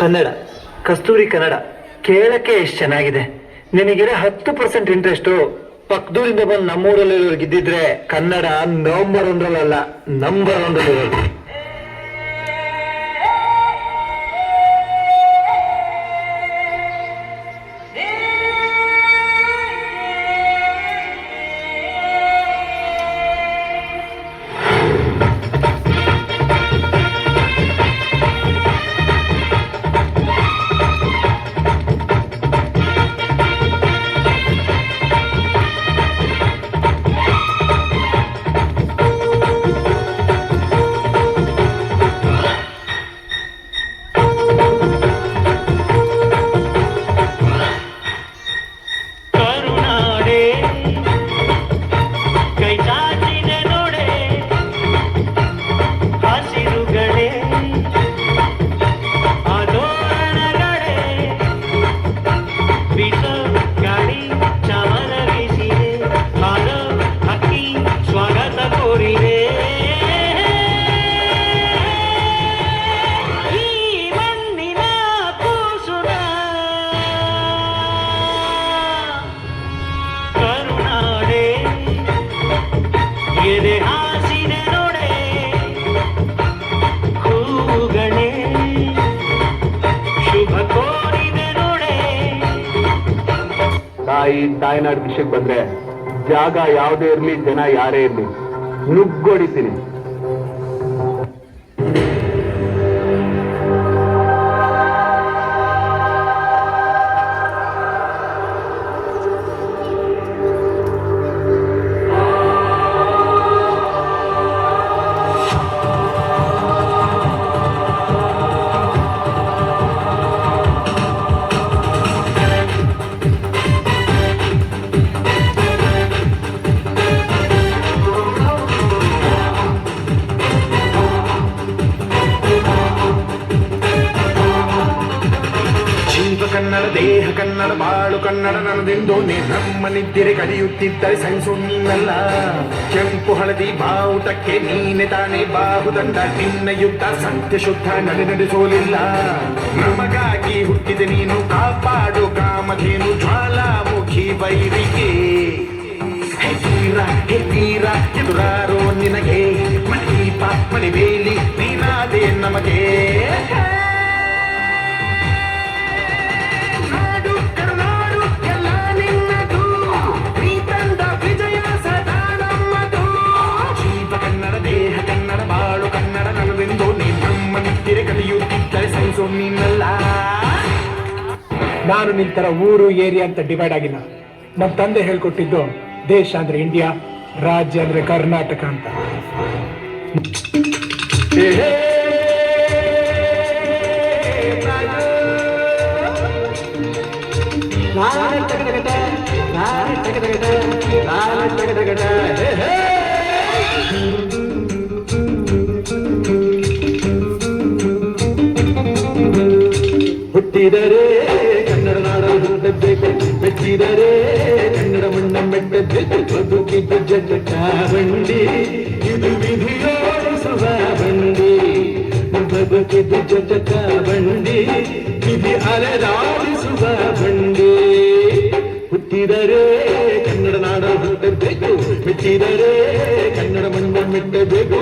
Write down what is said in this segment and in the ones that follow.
ಕನ್ನಡ, ಕಸ್ತೂರಿ ಕನ್ನಡ ಕೇಳಕ್ಕೆ ಎಷ್ಟು ಚೆನ್ನಾಗಿದೆ. ನಿನಗಿರೋ ಹತ್ತು ಪರ್ಸೆಂಟ್ ಇಂಟ್ರೆಸ್ಟು ಪಕ್ಕದೂರಿಂದ ಬಂದು ನಮ್ಮೂರಲ್ಲಿ ಇದ್ದಿದ್ರೆ ಕನ್ನಡ ನವಂಬರ್ ಒಂದರಲ್ಲ ನಂಬರ್ ಒಂದರಲ್ಲಿ ತಾಯಿ ತಾಯ್ನಾಡ್ ವಿಷಯಕ್ಕೆ ಬಂದ್ರೆ ಜಾಗ ಯಾವುದೇ ಇರ್ಲಿ ಜನ ಯಾರೇ ಇರ್ಲಿ ನುಗ್ಗೊಡಿತೀನಿ. ಕನ್ನಡ ಬಾಳು ಕನ್ನಡ ನನದೆಂದು ನಮ್ಮನಿದ್ದಿರೆ ಕಲಿಯುತ್ತಿದ್ದರೆ ಸಣ್ಣ ಕೆಂಪು ಹಳದಿ ಬಾವುಟಕ್ಕೆ ನೀನೆ ತಾನೇ ಬಾಹುದಂಡ. ನಿನ್ನ ಯುದ್ಧ ಸತ್ಯ ಶುದ್ಧ ನಡೆ ನಡೆಸೋಲಿಲ್ಲ. ನಮಗಾಗಿ ಹುಟ್ಟಿದೆ ನೀನು ಕಾಪಾಡು ಕಾಮಧೇನು ಜ್ವಾಲಾಮುಖಿ ವೈರಿಗೆ ಹೇ ಎದುರಾರೋ ನೀನಲ್ಲ ನಾನು ನಿಂತರ ಊರು ಏರಿಯಾ ಅಂತ ಡಿವೈಡ್ ಆಗಿಲ್ಲ. ನಮ್ಮ ತಂದೆ ಹೇಳ್ಕೊಟ್ಟಿದ್ದು ದೇಶ ಅಂದ್ರೆ ಇಂಡಿಯಾ ರಾಜ್ಯ ಅಂದ್ರೆ ಕರ್ನಾಟಕ ಅಂತ. ಹುಟ್ಟಿದರೆ ಬದುಕಿದ್ದು ಜಗತ್ತ ಬಂಡಿ ಇದು ವಿಧಿಯೋಡಿಸುವ ಬಂಡಿ ಬದುಕಿದ್ದು ಜಗತ್ತ ಬಂಡಿ ವಿಧಿ ಅಲೆದಾಡಿಸುವ ಬಂಡಿ ಹುಟ್ಟಿದರೆ ಕನ್ನಡ ನಾಡ ಹುಟ್ಟಬೇಕು ಮೆಚ್ಚಿದರೆ ಕನ್ನಡ ಮಣ್ಣ ಮೆಟ್ಟಬೇಕು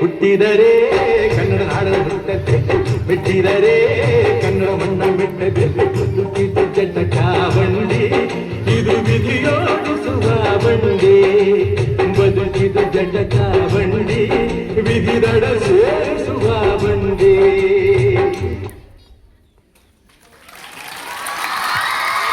ಹುಟ್ಟಿದರೆ ಕನ್ನಡ ನಾಡ ಹುಟ್ಟಬೇಕು ಬಿಟ್ಟಿದರೆ ಕನ್ನಡ ಮಣ್ಣ ಬಿಟ್ಟತೆ ಹುಟ್ಟಿದ ಇದು ವಿಧಿಯೋಡಿಸುವ ಬಂಡಿ. ಬದುಕಿದ ಜಟಕ ಬಂಡಿ ವಿಧಿ ನಡೆಸೋ